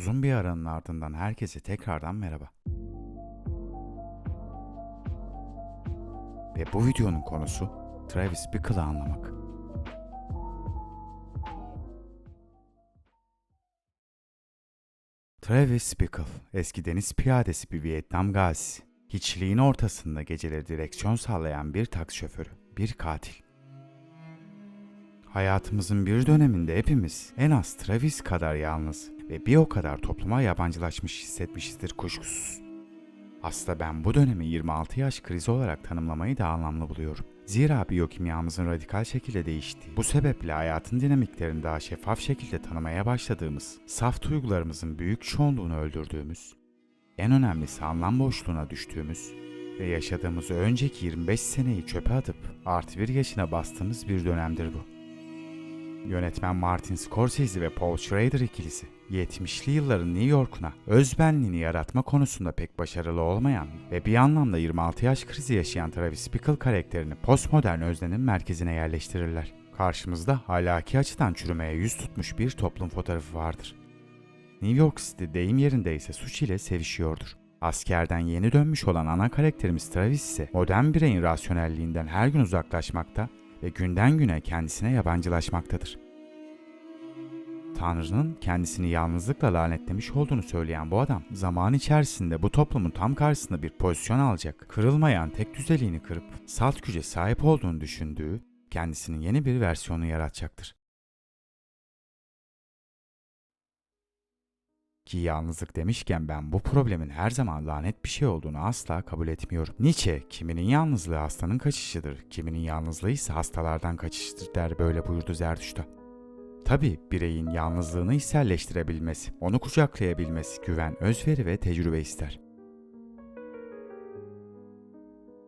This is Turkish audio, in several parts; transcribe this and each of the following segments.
Uzun bir aranın ardından herkese tekrardan merhaba. Ve bu videonun konusu Travis Bickle'ı anlamak. Travis Bickle, eski deniz piyadesi bir Vietnam gazisi. Hiçliğin ortasında geceleri direksiyon sallayan bir taksi şoförü, bir katil. Hayatımızın bir döneminde hepimiz en az Travis kadar yalnız ve bir o kadar topluma yabancılaşmış hissetmişizdir kuşkusuz. Aslında ben bu dönemi 26 yaş krizi olarak tanımlamayı da anlamlı buluyorum. Zira biyokimyamızın radikal şekilde değiştiği, bu sebeple hayatın dinamiklerini daha şeffaf şekilde tanımaya başladığımız, saf duygularımızın büyük çoğunluğunu öldürdüğümüz, en önemlisi anlam boşluğuna düştüğümüz ve yaşadığımız önceki 25 seneyi çöpe atıp artı bir yaşına bastığımız bir dönemdir bu. Yönetmen Martin Scorsese ve Paul Schrader ikilisi 70'li yılların New York'una özbenliğini yaratma konusunda pek başarılı olmayan ve bir anlamda 26 yaş krizi yaşayan Travis Bickle karakterini postmodern öznenin merkezine yerleştirirler. Karşımızda ahlaki açıdan çürümeye yüz tutmuş bir toplum fotoğrafı vardır. New York City deyim yerinde ise suç ile sevişiyordur. Askerden yeni dönmüş olan ana karakterimiz Travis ise modern bireyin rasyonelliğinden her gün uzaklaşmakta ve günden güne kendisine yabancılaşmaktadır. Tanrı'nın kendisini yalnızlıkla lanetlemiş olduğunu söyleyen bu adam, zaman içerisinde bu toplumun tam karşısında bir pozisyon alacak, kırılmayan tek düzeliğini kırıp salt güce sahip olduğunu düşündüğü, kendisinin yeni bir versiyonu yaratacaktır. Ki yalnızlık demişken ben bu problemin her zaman lanet bir şey olduğunu asla kabul etmiyorum. Nietzsche, kiminin yalnızlığı hastanın kaçışıdır, kiminin yalnızlığı ise hastalardan kaçışıdır der böyle buyurdu Zerdüşt'ta. Tabi bireyin yalnızlığını içselleştirebilmesi, onu kucaklayabilmesi güven, özveri ve tecrübe ister.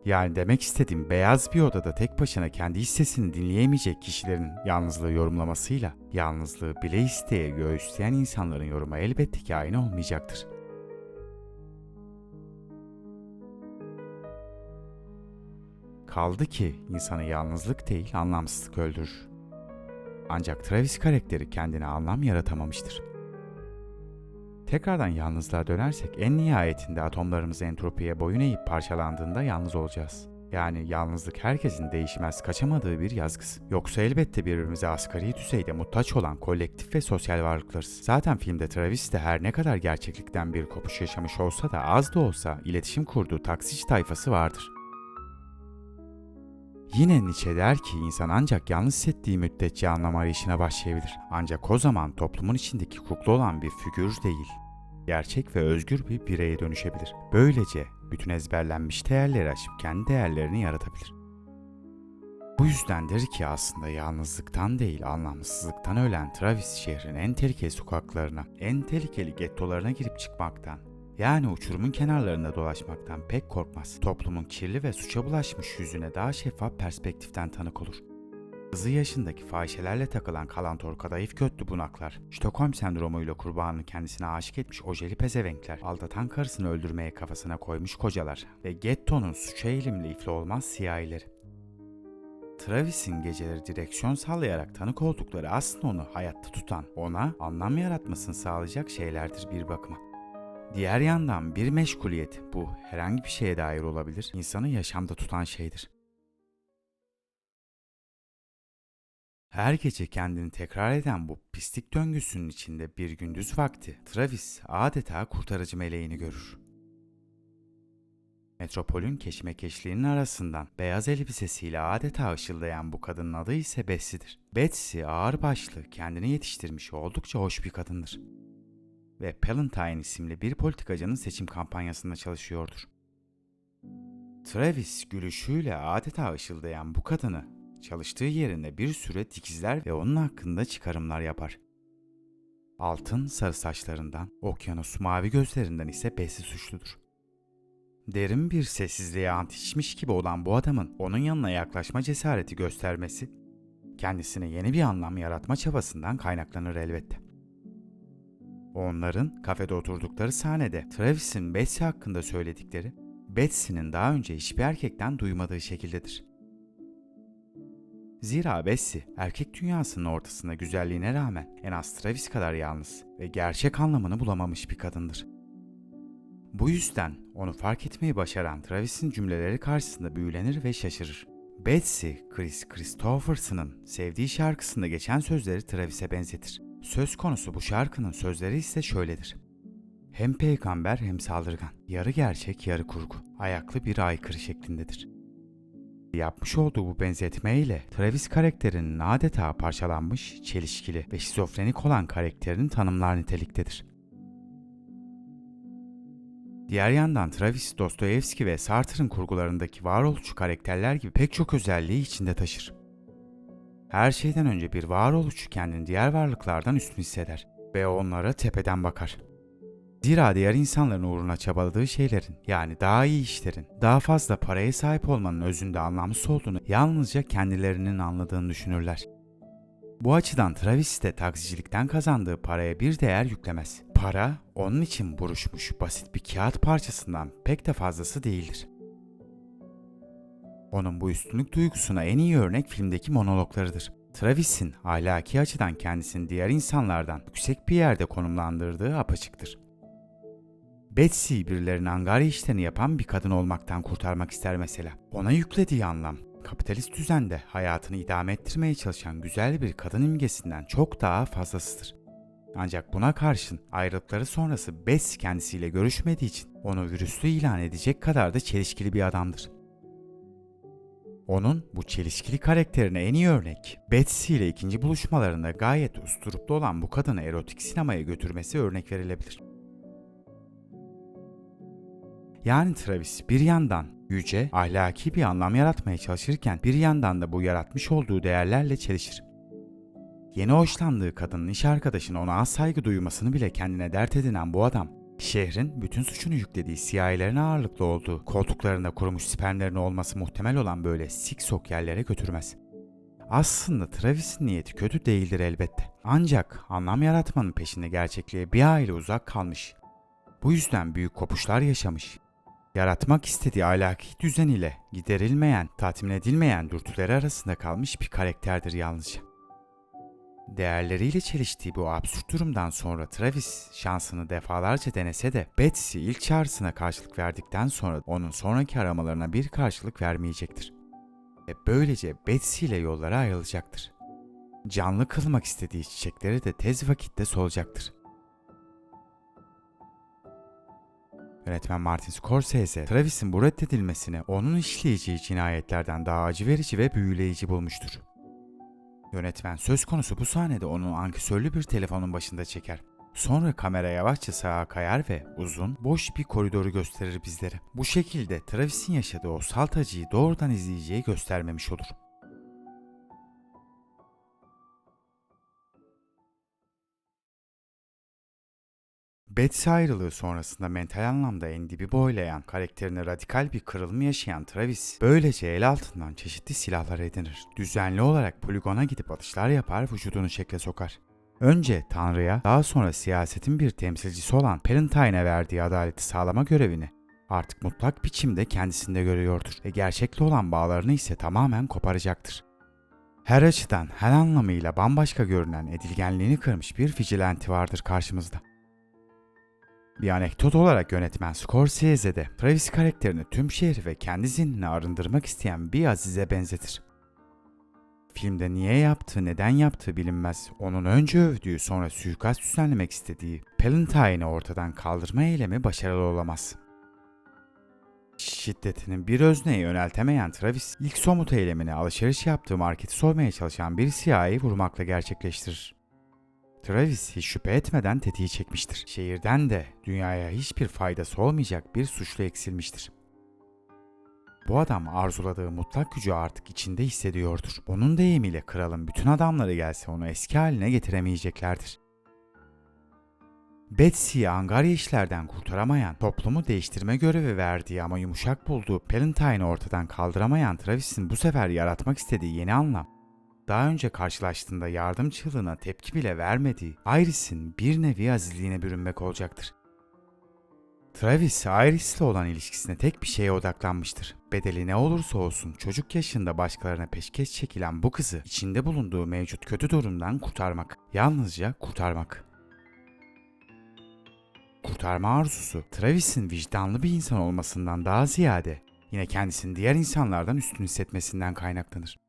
Yani demek istediğim beyaz bir odada tek başına kendi hissesini dinleyemeyecek kişilerin yalnızlığı yorumlamasıyla yalnızlığı bile isteye göğüsleyen insanların yorumu elbette ki aynı olmayacaktır. Kaldı ki insanı yalnızlık değil anlamsızlık öldürür. Ancak Travis karakteri kendine anlam yaratamamıştır. Tekrardan yalnızlığa dönersek en nihayetinde atomlarımız entropiye boyun eğip parçalandığında yalnız olacağız. Yani yalnızlık herkesin değişmez kaçamadığı bir yazgısı. Yoksa elbette birbirimize asgari düzeyde muhtaç olan kolektif ve sosyal varlıklarız. Zaten filmde Travis de her ne kadar gerçeklikten bir kopuş yaşamış olsa da az da olsa iletişim kurduğu taksici tayfası vardır. Yine Nietzsche der ki insan ancak yalnız hissettiği müddetçe anlam arayışına başlayabilir. Ancak o zaman toplumun içindeki kukla olan bir figür değil, gerçek ve özgür bir bireye dönüşebilir. Böylece bütün ezberlenmiş değerleri aşıp kendi değerlerini yaratabilir. Bu yüzdendir ki aslında yalnızlıktan değil anlamsızlıktan ölen Travis şehrin en tehlikeli sokaklarına, en tehlikeli gettolarına girip çıkmaktan, yani uçurumun kenarlarında dolaşmaktan pek korkmaz. Toplumun kirli ve suça bulaşmış yüzüne daha şeffaf perspektiften tanık olur. Kızı yaşındaki fahişelerle takılan kalantor kadayıf kötü bunaklar, Stockholm sendromuyla kurbanını kendisine aşık etmiş ojeli pezevenkler, aldatan karısını öldürmeye kafasına koymuş kocalar ve gettonun suça eğilimli ifli olmaz siyahileri. Travis'in geceleri direksiyon sallayarak tanık oldukları aslında onu hayatta tutan, ona anlam yaratmasını sağlayacak şeylerdir bir bakıma. Diğer yandan bir meşguliyet, bu herhangi bir şeye dair olabilir, insanı yaşamda tutan şeydir. Her gece kendini tekrar eden bu pislik döngüsünün içinde bir gündüz vakti Travis adeta kurtarıcı meleğini görür. Metropolün keşmekeşliğinin arasından beyaz elbisesiyle adeta ışıldayan bu kadının adı ise Betsy'dir. Betsy ağırbaşlı, kendini yetiştirmiş oldukça hoş bir kadındır. Ve Palantine isimli bir politikacının seçim kampanyasında çalışıyordur. Travis gülüşüyle adeta ışıldayan bu kadını çalıştığı yerinde bir süre dikizler ve onun hakkında çıkarımlar yapar. Altın sarı saçlarından, okyanus mavi gözlerinden ise Betsy suçludur. Derin bir sessizliğe ant içmiş gibi olan bu adamın onun yanına yaklaşma cesareti göstermesi, kendisine yeni bir anlam yaratma çabasından kaynaklanır elbette. Onların kafede oturdukları sahnede Travis'in Betsy hakkında söyledikleri, Betsy'nin daha önce hiçbir erkekten duymadığı şekildedir. Zira Bessie erkek dünyasının ortasında güzelliğine rağmen en az Travis kadar yalnız ve gerçek anlamını bulamamış bir kadındır. Bu yüzden onu fark etmeyi başaran Travis'in cümleleri karşısında büyülenir ve şaşırır. Betsy, Chris Christopherson'ın sevdiği şarkısında geçen sözleri Travis'e benzetir. Söz konusu bu şarkının sözleri ise şöyledir. Hem peygamber hem saldırgan, yarı gerçek yarı kurgu, ayaklı bir aykırı şeklindedir. Yapmış olduğu bu benzetmeyle Travis karakterinin adeta parçalanmış, çelişkili ve şizofrenik olan karakterini tanımlar niteliktedir. Diğer yandan Travis, Dostoyevski ve Sartre'ın kurgularındaki varoluşçu karakterler gibi pek çok özelliği içinde taşır. Her şeyden önce bir varoluşçu kendini diğer varlıklardan üstün hisseder ve onlara tepeden bakar. Zira diğer insanların uğruna çabaladığı şeylerin yani daha iyi işlerin, daha fazla paraya sahip olmanın özünde anlamsız olduğunu yalnızca kendilerinin anladığını düşünürler. Bu açıdan Travis de taksicilikten kazandığı paraya bir değer yüklemez. Para onun için buruşmuş basit bir kağıt parçasından pek de fazlası değildir. Onun bu üstünlük duygusuna en iyi örnek filmdeki monologlarıdır. Travis'in ahlaki açıdan kendisini diğer insanlardan yüksek bir yerde konumlandırdığı apaçıktır. Betsy birilerinin angarya işlerini yapan bir kadın olmaktan kurtarmak ister mesela. Ona yüklediği anlam, kapitalist düzende hayatını idame ettirmeye çalışan güzel bir kadın imgesinden çok daha fazlasıdır. Ancak buna karşın ayrılıkları sonrası Betsy kendisiyle görüşmediği için onu virüslü ilan edecek kadar da çelişkili bir adamdır. Onun bu çelişkili karakterine en iyi örnek, Betsy ile ikinci buluşmalarında gayet usturuplu olan bu kadını erotik sinemaya götürmesi örnek verilebilir. Yani Travis bir yandan yüce, ahlaki bir anlam yaratmaya çalışırken bir yandan da bu yaratmış olduğu değerlerle çelişir. Yeni hoşlandığı kadının iş arkadaşına ona az saygı duymasını bile kendine dert edinen bu adam, şehrin bütün suçunu yüklediği siyahilerin ağırlıklı olduğu, koltuklarında kurumuş spermlerin olması muhtemel olan böyle siksok yerlere götürmez. Aslında Travis'in niyeti kötü değildir elbette. Ancak anlam yaratmanın peşinde gerçekliğe bir aile uzak kalmış. Bu yüzden büyük kopuşlar yaşamış. Yaratmak istediği ahlaki düzen ile giderilmeyen, tatmin edilmeyen dürtüleri arasında kalmış bir karakterdir yalnızca. Değerleriyle çeliştiği bu absürt durumdan sonra Travis şansını defalarca denese de Betsy ilk çağrısına karşılık verdikten sonra onun sonraki aramalarına bir karşılık vermeyecektir. Ve böylece Betsy ile yolları ayrılacaktır. Canlı kılmak istediği çiçekleri de tez vakitte solacaktır. Yönetmen Martin Scorsese, Travis'in bu reddedilmesini onun işleyeceği cinayetlerden daha acı verici ve büyüleyici bulmuştur. Yönetmen söz konusu bu sahnede onun ankesörlü bir telefonun başında çeker. Sonra kamera yavaşça sağa kayar ve uzun, boş bir koridoru gösterir bizlere. Bu şekilde Travis'in yaşadığı o salt acıyı doğrudan izleyiciye göstermemiş olur. Betsy ayrılığı sonrasında mental anlamda dibi boylayan, karakterine radikal bir kırılma yaşayan Travis, böylece el altından çeşitli silahlar edinir. Düzenli olarak poligona gidip atışlar yapar, vücudunu şekle sokar. Önce Tanrı'ya, daha sonra siyasetin bir temsilcisi olan Palatine'e verdiği adaleti sağlama görevini artık mutlak biçimde kendisinde görüyordur ve gerçekle olan bağlarını ise tamamen koparacaktır. Her açıdan, her anlamıyla bambaşka görünen edilgenliğini kırmış bir vigilanti vardır karşımızda. Bir anekdot olarak yönetmen Scorsese de Travis karakterini tüm şehri ve kendi zihnini arındırmak isteyen bir azize benzetir. Filmde niye yaptığı, neden yaptığı bilinmez. Onun önce övdüğü sonra suikast düzenlemek istediği Palatine'i ortadan kaldırma eylemi başarılı olamaz. Şiddetinin bir özneye yöneltemeyen Travis, ilk somut eylemini alışveriş yaptığı marketi soymaya çalışan bir siyahi vurmakla gerçekleştirir. Travis hiç şüphe etmeden tetiği çekmiştir. Şehirden de dünyaya hiçbir faydası olmayacak bir suçlu eksilmiştir. Bu adam arzuladığı mutlak gücü artık içinde hissediyordur. Onun deyimiyle kralın bütün adamları gelse onu eski haline getiremeyeceklerdir. Betsy'yi angarya işlerden kurtaramayan, toplumu değiştirme görevi verdiği ama yumuşak bulduğu Palatine'i ortadan kaldıramayan Travis'in bu sefer yaratmak istediği yeni anlam, daha önce karşılaştığında yardım çığlığına tepki bile vermediği Iris'in bir nevi azizliğine bürünmek olacaktır. Travis, Iris'le olan ilişkisine tek bir şeye odaklanmıştır. Bedeli ne olursa olsun çocuk yaşında başkalarına peşkeş çekilen bu kızı içinde bulunduğu mevcut kötü durumdan kurtarmak. Yalnızca kurtarmak. Kurtarma arzusu, Travis'in vicdanlı bir insan olmasından daha ziyade yine kendisini diğer insanlardan üstün hissetmesinden kaynaklanır.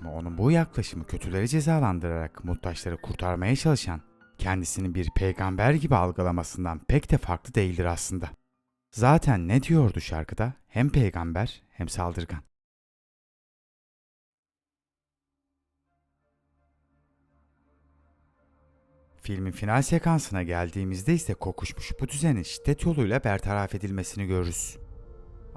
Ama onun bu yaklaşımı kötüleri cezalandırarak muhtaçları kurtarmaya çalışan, kendisini bir peygamber gibi algılamasından pek de farklı değildir aslında. Zaten ne diyordu şarkıda? Hem peygamber hem saldırgan. Filmin final sekansına geldiğimizde ise kokuşmuş bu düzenin şiddet yoluyla bertaraf edilmesini görürüz.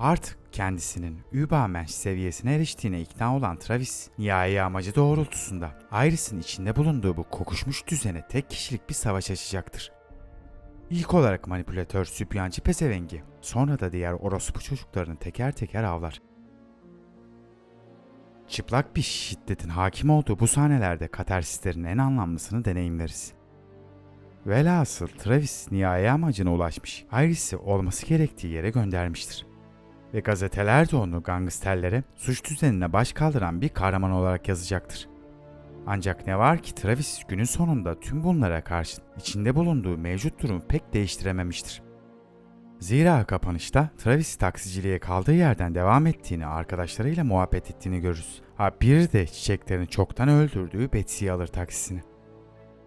Artık kendisinin Übermensch seviyesine eriştiğine ikna olan Travis, nihai amacı doğrultusunda Iris'in içinde bulunduğu bu kokuşmuş düzene tek kişilik bir savaş açacaktır. İlk olarak manipülatör sübyancı pezevengi, sonra da diğer orospu çocuklarını teker teker avlar. Çıplak bir şiddetin hakim olduğu bu sahnelerde katarsislerin en anlamlısını deneyimleriz. Velhasıl Travis nihai amacına ulaşmış, Iris'i olması gerektiği yere göndermiştir ve gazeteler de onu gangsterlere suç düzenine baş kaldıran bir kahraman olarak yazacaktır. Ancak ne var ki Travis günün sonunda tüm bunlara karşın içinde bulunduğu mevcut durumu pek değiştirememiştir. Zira kapanışta Travis taksiciliğe kaldığı yerden devam ettiğini, arkadaşlarıyla muhabbet ettiğini görürüz. Ha bir de çiçeklerini çoktan öldürdüğü Betsy'yi alır taksisini.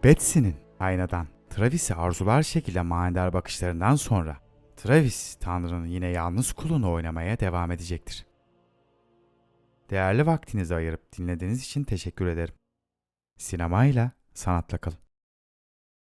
Betsy'nin aynadan Travis'i arzular şekilde manidar bakışlarından sonra Travis, Tanrı'nın yine yalnız kulunu oynamaya devam edecektir. Değerli vaktinizi ayırıp dinlediğiniz için teşekkür ederim. Sinemayla sanatla kalın.